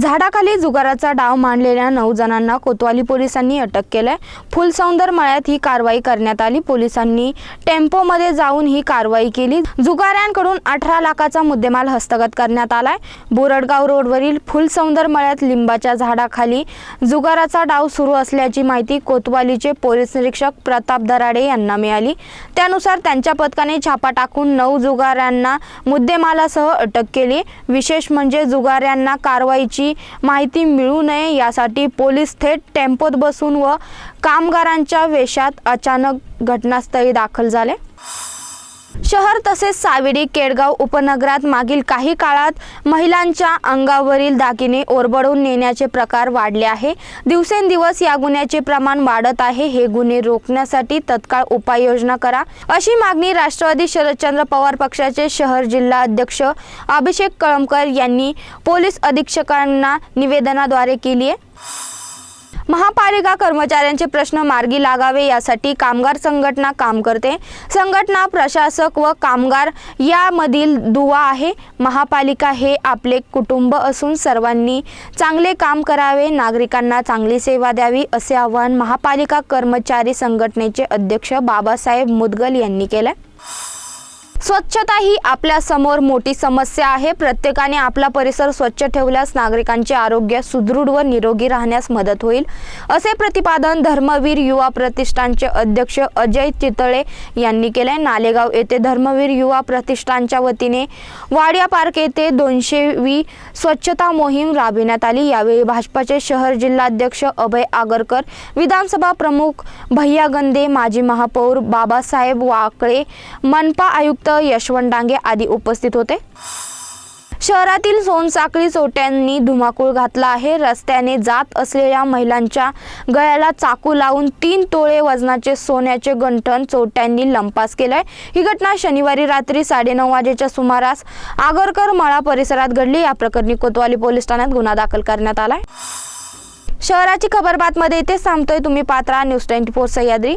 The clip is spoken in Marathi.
झाडाखाली जुगाराचा डाव मांडलेल्या नऊ जणांना कोतवाली पोलिसांनी अटक केलंय. फुलसौंदर मळ्यात ही कारवाई करण्यात आली. पोलिसांनी टेम्पोमध्ये जाऊन ही कारवाई केली. जुगाऱ्यांकडून अठरा लाखाचा मुद्देमाल हस्तगत करण्यात आलाय. बोरडगाव रोडवरील फुलसौंदर मळ्यात लिंबाच्या झाडाखाली जुगाराचा डाव सुरू असल्याची माहिती कोतवालीचे पोलीस निरीक्षक प्रताप दराडे यांना मिळाली. त्यानुसार त्यांच्या पथकाने छापा टाकून नऊ जुगाऱ्यांना मुद्देमालासह अटक केली. विशेष म्हणजे जुगाऱ्यांना कारवाईची माहिती मिळू नये यासाठी पोलीस थेट टेम्पोत बसून व कामगारांच्या वेशात अचानक घटनास्थळी दाखल झाले. शहर तसेच सावेडी केडगाव उपनगरात मागील काही काळात महिलांच्या अंगावरील दागिने ओरबडून नेण्याचे प्रकार वाढले आहे. दिवसेंदिवस या गुन्ह्याचे प्रमाण वाढत आहे. हे गुन्हे रोखण्यासाठी तत्काळ उपाययोजना करा. अशी मागणी राष्ट्रवादी शरदचंद्र पवार पक्षाचे शहर जिल्हा अध्यक्ष अभिषेक कळमकर यांनी पोलीस अधीक्षकांना निवेदनाद्वारे केली आहे. महापालिका कर्मचाऱ्यांचे प्रश्न मार्गी लागावे यासाठी कामगार संघटना काम करते. संघटना प्रशासक व कामगार यामधील दुवा आहे. महापालिका हे आपले कुटुंब असून सर्वांनी चांगले काम करावे नागरिकांना चांगली सेवा द्यावी असे आवाहन महापालिका कर्मचारी संघटनेचे अध्यक्ष बाबासाहेब मुदगल यांनी केले स्वच्छता ही आपल्यासमोर मोठी समस्या आहे. प्रत्येकाने आपला परिसर स्वच्छ ठेवल्यास नागरिकांचे आरोग्य सुदृढ व निरोगी राहण्यास मदत होईल. असे प्रतिपादन धर्मवीर युवा प्रतिष्ठानचे अध्यक्ष अजय चितळे यांनी केले नालेगाव येथे धर्मवीर युवा प्रतिष्ठानच्या वतीने वाडिया पार्क येथे दोनशे वी स्वच्छता मोहीम राबविण्यात आली. यावेळी भाजपाचे शहर जिल्हाध्यक्ष अभय आगरकर विधानसभा प्रमुख भैया गंदे माजी महापौर बाबासाहेब वाकळे मनपा आयुक्त यशवंत डांगे आदी उपस्थित होते. शहरातील सोनसाखळी चोट्यांनी धुमाकूळ घातला आहे. रस्त्याने जात असलेल्या महिलांच्या गळ्याला चाकू लावून तीन तोळे वजनाचे सोन्याचे गंठण चोट्यांनी लंपास केलंय. ही घटना शनिवारी रात्री साडेनऊ वाजेच्या सुमारास आगरकर मळा परिसरात घडली. या प्रकरणी कोतवाली पोलीस ठाण्यात गुन्हा दाखल करण्यात आलाय. शहराची खबर बातमध्ये इथे थांबतोय. तुम्ही पात्रा न्यूज ट्वेंटी फोर सह्याद्री.